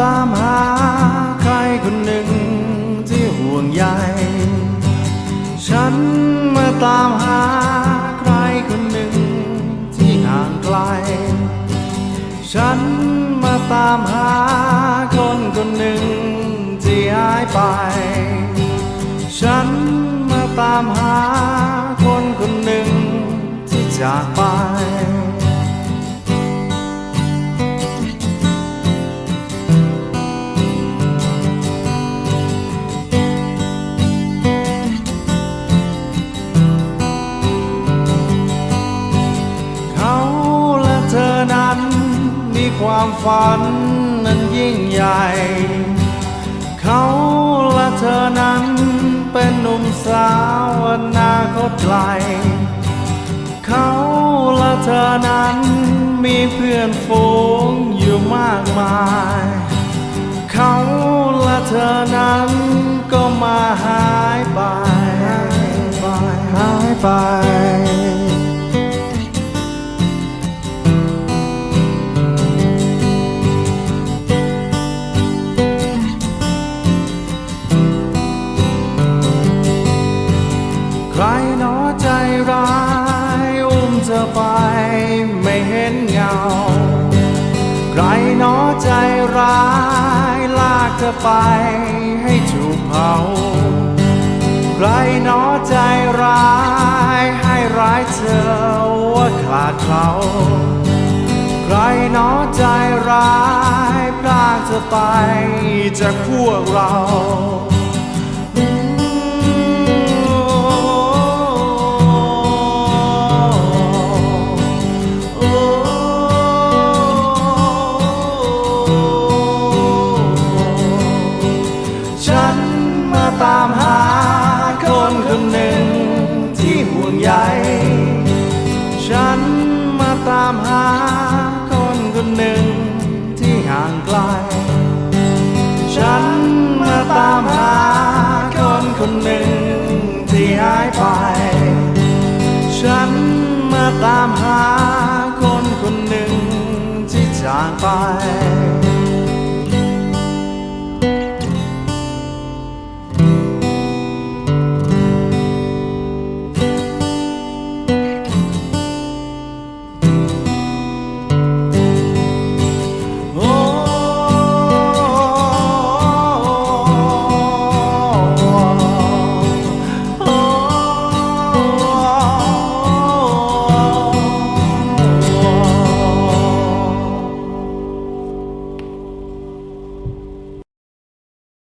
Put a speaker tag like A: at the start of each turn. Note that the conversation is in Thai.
A: ตามหาใครคนหนึ่งที่ห่วงใยฉันมาตามหาใครคนหนึ่งที่ห่างไกล ฉันมาตามหาคนคนหนึ่งที่หายไป ฉันมาตามหาคนคนหนึ่งที่จากไป ความฝันนั้นยิ่งใหญ่ เขาและเธอนั้นเป็นหนุ่มสาวอนาคตไกล เขาและเธอนั้นมีเพื่อนฝูงอยู่มากมาย เขาและเธอนั้นก็มาหายไปหายไป อุ้มเธอไปไม่เห็นเงา ใครหนอใจร้ายลากเธอไปให้ถูกเผา ใครหนอใจร้ายให้ร้ายเธอว่าขาดเขาใครหนอใจร้ายพรากเธอไปจากพวกเรา ใหญ่ ฉันมาตามหาคนคนหนึ่งที่ห่างไกล